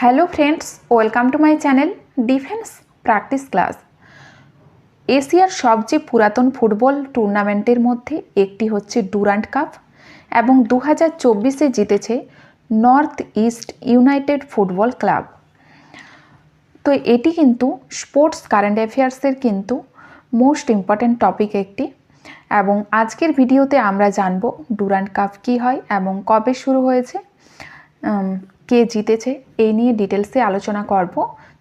Hello friends welcome to my channel defence practice class এশিয়ার সবচেয়ে পুরাতন ফুটবল টুর্নামেন্টের মধ্যে একটি হচ্ছে ডুরান্ট কাপ এবং দু হাজার চব্বিশে জিতেছে North East United Football Club তো এটি কিন্তু স্পোর্টস কারেন্ট অ্যাফেয়ার্সের কিন্তু মোস্ট ইম্পর্ট্যান্ট টপিক একটি এবং আজকের ভিডিওতে আমরা জানব ডুরান্ট কাপ কী হয় এবং কবে শুরু হয়েছে কে জিতেছে এই নিয়ে ডিটেলসে আলোচনা করব।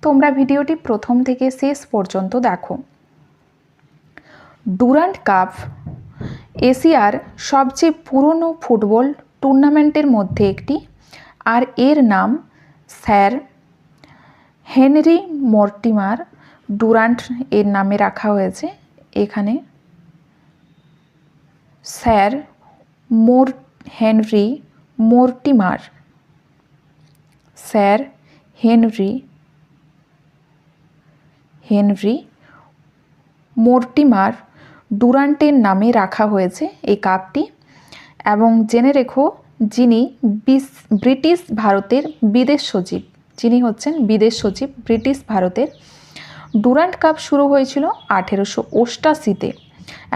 তোমরা ভিডিওটি প্রথম থেকে শেষ পর্যন্ত দেখো। ডুরান্ট কাপ এশিয়ার সবচেয়ে পুরনো ফুটবল টুর্নামেন্টের মধ্যে একটি, আর এর নাম স্যার হেনরি মর্টিমার ডুরান্ট এর নামে রাখা হয়েছে। এখানে স্যার মোর, Henry Mortimer sir Henry Henry Mortimer ডুরান্টের নামে রাখা হয়েছে এই কাপটি এবং জেনে রেখো যিনি ব্রিটিশ ভারতের বিদেশ সচিব। যিনি হচ্ছেন বিদেশ সচিব ব্রিটিশ ভারতের। ডুরান্ট কাপ শুরু হয়েছিল আঠেরোশো অষ্টাশিতে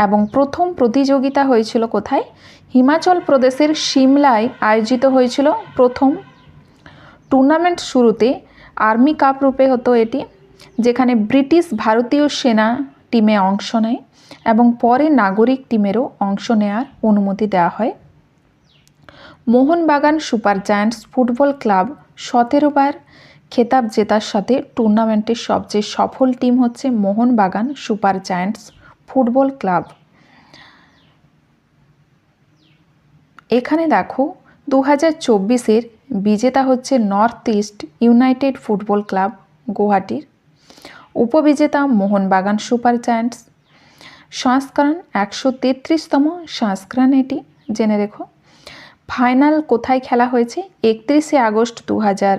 এবং প্রথম প্রতিযোগিতা হয়েছিল কোথায়? হিমাচল প্রদেশের সিমলায় আয়োজিত হয়েছিল প্রথম টুর্নামেন্ট শুরুতে আর্মি কাপ রূপে হতো এটি, যেখানে ব্রিটিশ ভারতীয় সেনা টিমে অংশ নেয় এবং পরে নাগরিক টিমেরও অংশ নেয়ার অনুমতি দেওয়া হয়। Mohun Bagan Super Giants Football Club সতেরো বার খেতাব জেতার সাথে টুর্নামেন্টের সবচেয়ে সফল টিম হচ্ছে Mohun Bagan Super Giants Football Club. এখানে দেখো দু হাজার চব্বিশের বিজেতা হচ্ছে North East United Football Club গুয়াহাটির উপবিজেতা মোহনবাগান সুপার জায়ান্টস। সংস্করণ একশো তেত্রিশতম সংস্করণ এটি, জেনে রেখো। ফাইনাল কোথায় খেলা হয়েছে? একত্রিশে আগস্ট দু হাজার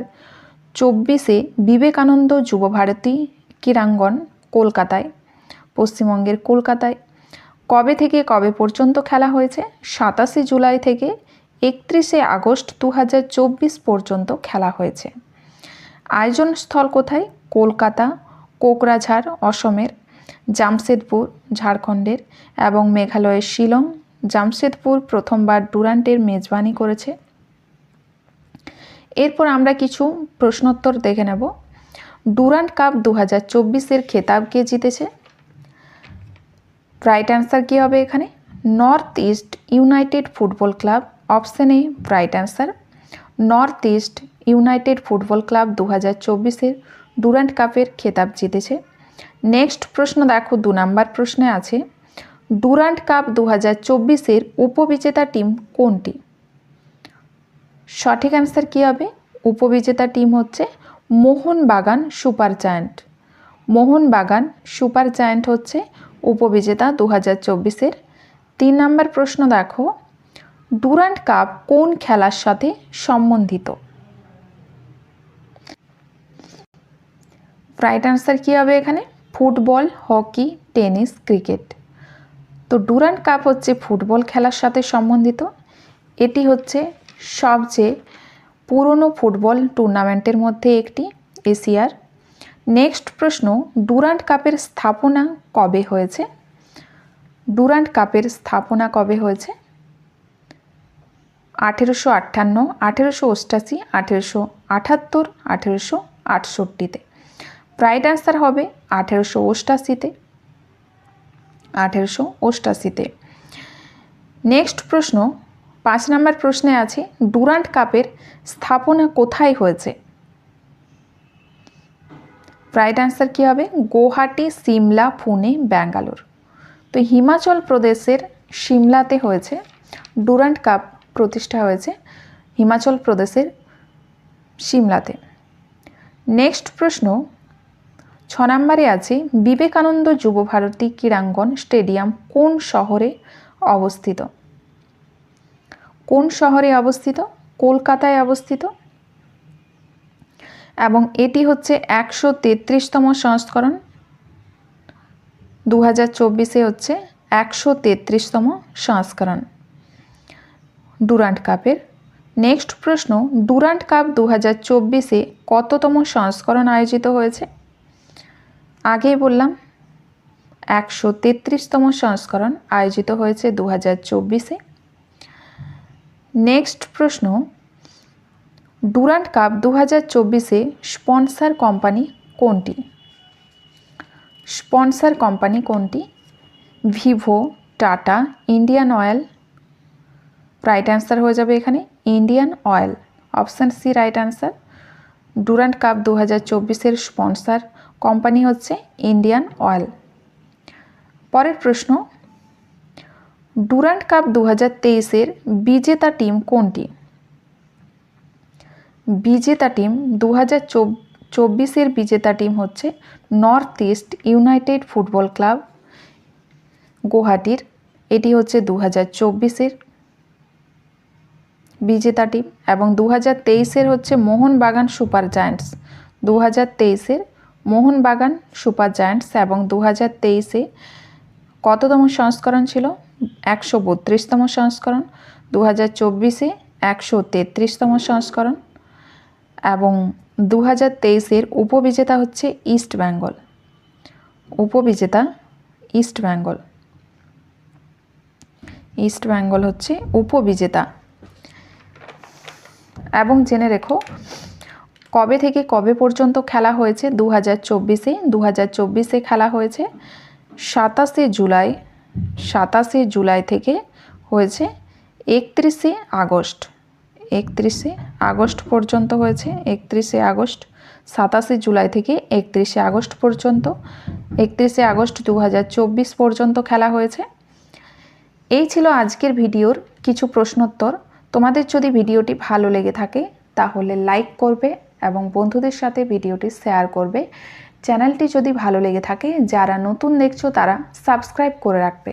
চব্বিশে বিবেকানন্দ যুবভারতী ক্রীড়াঙ্গন কলকাতায়, পশ্চিমবঙ্গের কলকাতায়। কবে থেকে কবে পর্যন্ত খেলা হয়েছে? সাতাশে জুলাই থেকে একত্রিশে আগস্ট দু হাজার চব্বিশ পর্যন্ত খেলা হয়েছে। আয়োজন স্থল কোথায়? কলকাতা, কোকরাঝাড়, অসমের, জামশেদপুর, ঝাড়খণ্ডের এবং মেঘালয়ের শিলং। জামশেদপুর প্রথমবার ডুরান্টের মেজবানি করেছে। এরপর আমরা কিছু প্রশ্নোত্তর দেখে নেব। ডুরান্ট কাপ দু হাজার চব্বিশের খেতাব কে জিতেছে? রাইট অ্যান্সার কী হবে এখানে? North East United Football Club option A right answer North East United Football Club দু হাজার চব্বিশের ডুরান্ট কাপের খেতাব জিতেছে। নেক্সট প্রশ্ন দেখো, দু নাম্বার প্রশ্নে আছে ডুরান্ট কাপ দু হাজার চব্বিশের উপবিজেতা টিম কোনটি? সঠিক অ্যান্সার কী হবে? উপবিজেতা টিম হচ্ছে Mohun Bagan Super Giant. Mohun Bagan Super Giant হচ্ছে উপবিজেতা দু হাজার চব্বিশের। তিন নম্বর প্রশ্ন দেখো ডুরান্ট কাপ কোন খেলার সাথে সম্বন্ধিত? রাইট আনসার কী হবে এখানে? Football, hockey, tennis, cricket. তো ডুরান্ট কাপ হচ্ছে ফুটবল খেলার সাথে সম্বন্ধিত। এটি হচ্ছে সবচেয়ে পুরনো ফুটবল টুর্নামেন্টের মধ্যে একটি এশিয়ার নেক্সট প্রশ্ন, ডুরান্ট কাপের স্থাপনা কবে হয়েছে? ডুরান্ট কাপের স্থাপনা কবে হয়েছে? আঠেরোশো আটান্ন আঠেরোশো অষ্টাশি, আঠেরোশো আটাত্তর আঠেরোশো আটষট্টিতে। রাইট অ্যান্সার হবে আঠেরোশো অষ্টাশিতে। আঠেরোশো অষ্টাশিতে। নেক্সট প্রশ্ন, পাঁচ নম্বর প্রশ্নে আছে ডুরান্ট কাপের স্থাপনা কোথায় হয়েছে? রাইট অ্যান্সার কী হবে? গুয়াহাটি, সিমলা, পুনে, ব্যাঙ্গালোর। তো হিমাচল প্রদেশের সিমলাতে হয়েছে ডুরান্ট কাপ প্রতিষ্ঠা হয়েছে হিমাচল প্রদেশের সিমলাতে। নেক্সট প্রশ্ন, ছ নম্বরে আছে, বিবেকানন্দ যুবভারতী ক্রীড়াঙ্গন স্টেডিয়াম কোন শহরে অবস্থিত? কোন শহরে অবস্থিত? কলকাতায় অবস্থিত। এবং এটি হচ্ছে একশো তেত্রিশতম সংস্করণ। দু হাজার চব্বিশে হচ্ছে একশো তেত্রিশতম সংস্করণ। ডুরান্ট কাপের। নেক্সট প্রশ্ন, ডুরান্ট কাপ দু হাজার চব্বিশে কততম সংস্করণ আয়োজিত হয়েছে? আগেই বললাম, একশো তেত্রিশতম সংস্করণ আয়োজিত হয়েছে দু হাজার চব্বিশে। নেক্সট প্রশ্ন, ডুরান্ট কাপ দু হাজার চব্বিশে স্পন্সার কোম্পানি কোনটি? স্পন্সার কোম্পানি কোনটি? Vivo, Tata, Indian Oil right answer হয়ে যাবে এখানে Indian Oil option C right answer Durand Cup দু হাজার চব্বিশের স্পন্সর কোম্পানি হচ্ছে ইন্ডিয়ান অয়েল পরের প্রশ্ন ডুরান্ট কাপ দু হাজার তেইশের বিজেতা টিম কোনটি? বিজেতা টিম দু হাজার চব্বিশের বিজেতা টিম হচ্ছে North East United Football Club গুয়াহাটির। এটি হচ্ছে দু হাজার চব্বিশের বিজেতা টিম এবং দু হাজার তেইশের হচ্ছে মোহনবাগান সুপার জায়ান্টস। দু হাজার তেইশের মোহনবাগান সুপার জায়ান্টস এবং দু হাজার তেইশে কততম সংস্করণ ছিল? একশো বত্রিশতম সংস্করণ। দু হাজার চব্বিশে একশো তেত্রিশতম সংস্করণ। এবং দু হাজার তেইশের উপবিজেতা হচ্ছে ইস্ট বেঙ্গল। উপবিজেতা ইস্ট বেঙ্গল। ইস্ট বেঙ্গল হচ্ছে উপবিজেতা। এবং জেনে রেখো, কবে থেকে কবে পর্যন্ত খেলা হয়েছে? দু হাজার চব্বিশে দু হাজার চব্বিশে খেলা হয়েছে। সাতাশে জুলাই সাতাশে জুলাই থেকে হয়েছে একত্রিশে আগস্ট। একত্রিশে আগস্ট পর্যন্ত হয়েছে, একত্রিশে আগস্ট। সাতাশে জুলাই থেকে একত্রিশে আগস্ট পর্যন্ত, একত্রিশে আগস্ট দু হাজার চব্বিশ পর্যন্ত খেলা হয়েছে। এই ছিল আজকের ভিডিওর কিছু প্রশ্নোত্তর। তোমাদের যদি ভিডিওটি ভালো লেগে থাকে, তাহলে লাইক করবে এবং বন্ধুদের সাথে ভিডিওটি শেয়ার করবে। চ্যানেলটি যদি ভালো লেগে থাকে, যারা নতুন দেখছ, তারা সাবস্ক্রাইব করে রাখবে।